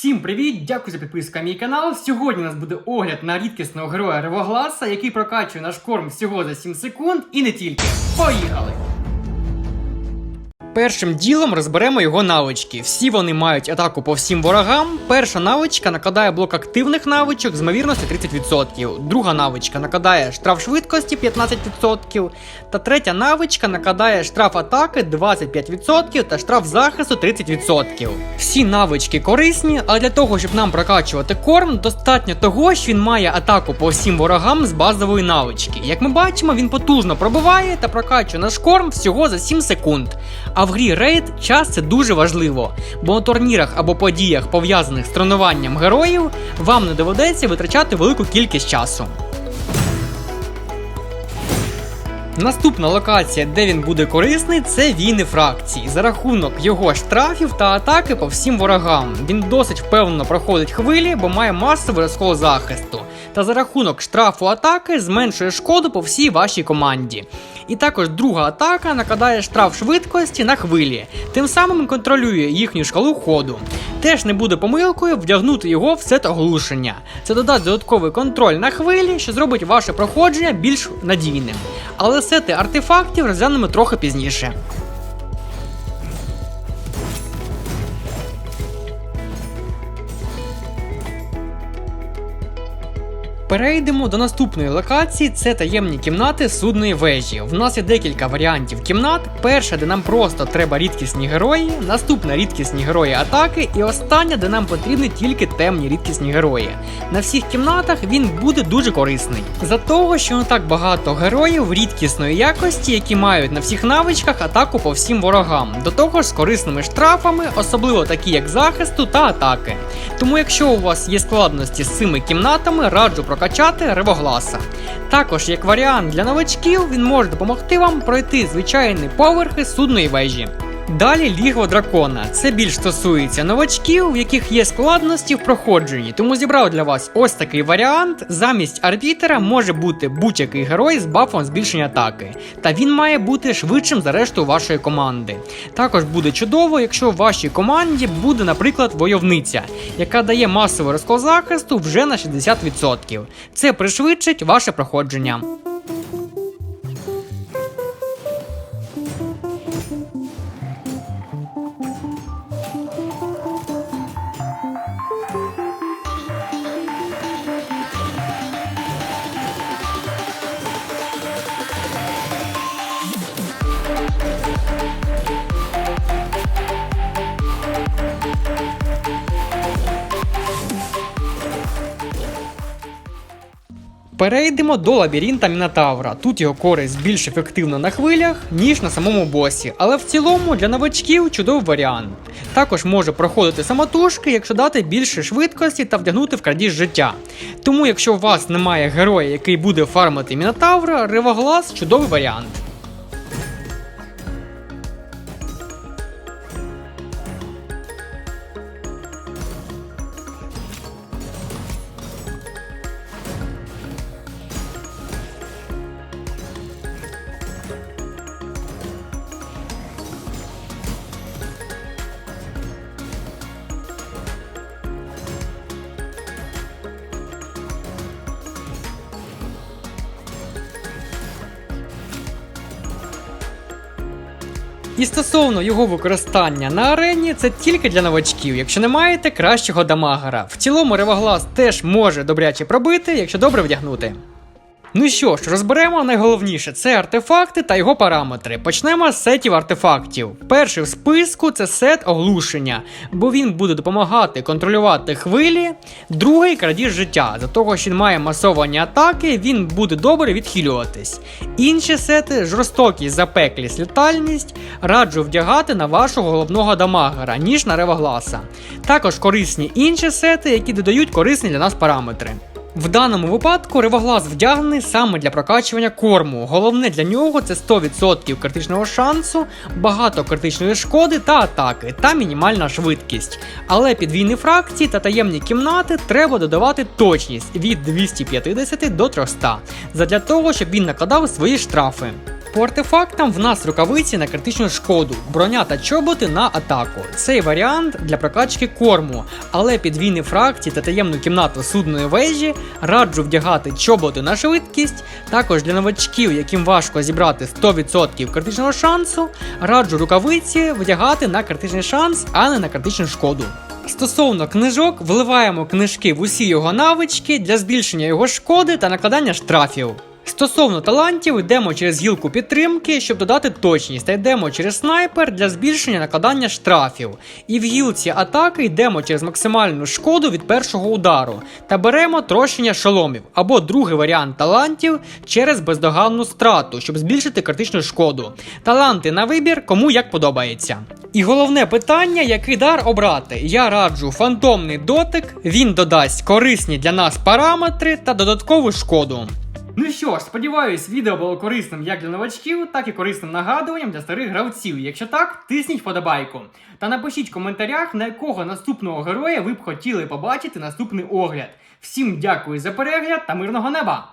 Всім привіт! Дякую за підписку на мій канал. Сьогодні у нас буде огляд на рідкісного героя Ревогласа, який прокачує наш корм всього за 7 секунд і не тільки. Поїхали! Першим ділом розберемо його навички. Всі вони мають атаку по всім ворогам. Перша навичка накладає блок активних навичок з ймовірністю 30%. Друга навичка накладає штраф швидкості 15%. Та третя навичка накладає штраф атаки 25% та штраф захисту 30%. Всі навички корисні, але для того, щоб нам прокачувати корм, достатньо того, що він має атаку по всім ворогам з базової навички. Як ми бачимо, він потужно пробиває та прокачує наш корм всього за 7 секунд. А в грі рейд час це дуже важливо, бо на турнірах або подіях, пов'язаних з тренуванням героїв, вам не доведеться витрачати велику кількість часу. Наступна локація, де він буде корисний, це війни фракції. За рахунок його штрафів та атаки по всім ворогам. Він досить впевнено проходить хвилі, бо має масовий розкол захисту. Та за рахунок штрафу атаки зменшує шкоду по всій вашій команді. І також друга атака накладає штраф швидкості на хвилі, тим самим контролює їхню шкалу ходу. Теж не буде помилкою вдягнути його в сет оглушення. Це додасть додатковий контроль на хвилі, що зробить ваше проходження більш надійним. Але сети артефактів розглянемо трохи пізніше. Перейдемо до наступної локації, це таємні кімнати судної вежі. В нас є декілька варіантів кімнат. Перша, де нам просто треба рідкісні герої, наступна рідкісні герої атаки, і остання, де нам потрібні тільки темні рідкісні герої. На всіх кімнатах він буде дуже корисний. За того, що не так багато героїв рідкісної якості, які мають на всіх навичках атаку по всім ворогам, до того ж з корисними штрафами, особливо такі як захисту та атаки. Тому, якщо у вас є складності з цими кімнатами, раджу прокачати ревогласа. Також, як варіант для новачків, він може допомогти вам пройти звичайні поверхи судної вежі. Далі лігво дракона. Це більш стосується новачків, в яких є складності в проходженні. Тому зібрав для вас ось такий варіант. Замість арбітера може бути будь-який герой з бафом збільшення атаки. Та він має бути швидшим за решту вашої команди. Також буде чудово, якщо в вашій команді буде, наприклад, войовниця, яка дає масовий розкол захисту вже на 60%. Це пришвидшить ваше проходження. Перейдемо до лабіринта Мінотавра. Тут його користь більш ефективна на хвилях, ніж на самому босі, але в цілому для новачків чудовий варіант. Також може проходити самотужки, якщо дати більше швидкості та вдягнути в крадіж життя. Тому, якщо у вас немає героя, який буде фармити Мінотавра, Ривоглас чудовий варіант. І стосовно його використання на арені, це тільки для новачків, якщо не маєте кращого дамагера. В цілому ревоглас теж може добряче пробити, якщо добре вдягнути. Ну що ж, розберемо найголовніше це артефакти та його параметри. Почнемо з сетів артефактів. Перший в списку це сет оглушення, бо він буде допомагати контролювати хвилі. Другий крадіж життя. За того, що він має масовані атаки, він буде добре відхилюватись. Інші сети жорстокість, запеклість, літальність раджу вдягати на вашого головного дамагера, ніж на ревогласа. Також корисні інші сети, які додають корисні для нас параметри. В даному випадку ривоглаз вдягнений саме для прокачування корму. Головне для нього це 100% критичного шансу, багато критичної шкоди та атаки, та мінімальна швидкість. Але під війни фракції та таємні кімнати треба додавати точність від 250 до 300, задля того, щоб він накладав свої штрафи. По артефактам в нас рукавиці на критичну шкоду, броня та чоботи на атаку. Цей варіант для прокачки корму, але під війни фракції та таємну кімнату судної вежі раджу вдягати чоботи на швидкість. Також для новачків, яким важко зібрати 100% критичного шансу, раджу рукавиці вдягати на критичний шанс, а не на критичну шкоду. Стосовно книжок, вливаємо книжки в усі його навички для збільшення його шкоди та накладання штрафів. Стосовно талантів, йдемо через гілку підтримки, щоб додати точність, та йдемо через снайпер для збільшення накладання штрафів. І в гілці атаки йдемо через максимальну шкоду від першого удару та беремо трощення шоломів або другий варіант талантів через бездоганну страту, щоб збільшити критичну шкоду. Таланти на вибір, кому як подобається. І головне питання, який дар обрати. Я раджу фантомний дотик, він додасть корисні для нас параметри та додаткову шкоду. Ну що ж, сподіваюсь, відео було корисним як для новачків, так і корисним нагадуванням для старих гравців. Якщо так, тисніть вподобайку. Та напишіть в коментарях, на якого наступного героя ви б хотіли побачити наступний огляд. Всім дякую за перегляд та мирного неба!